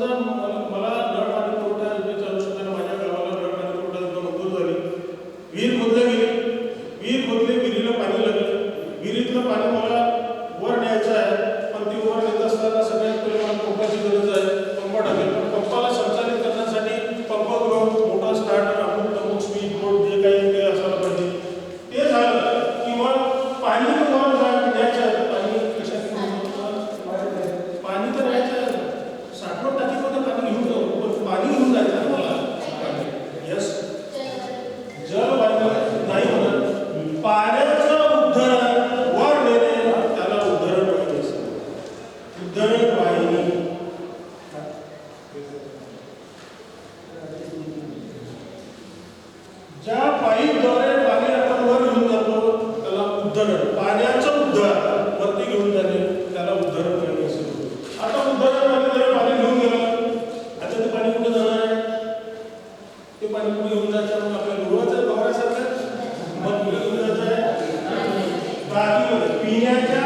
मला नळ आणि पुरवठा योजनेच्या अनुषंगाने माझ्या गावाला नळ आणि पुरवठा योजना मंजूर झाली. वीर ज्या पाईपद्वारे पाणी आपण वर घेऊन जातो त्याला उद्धरण. पाण्याचं उद्धरण. घेऊन जाते त्याला उद्धरण आता उद्धरण पाणी घेऊन गेलं. आता ते पाणी कुठे जाणार ते पाणी कुठे घेऊन जायचं? मग घेऊन जायचं आहे? बाकी पिण्याच्या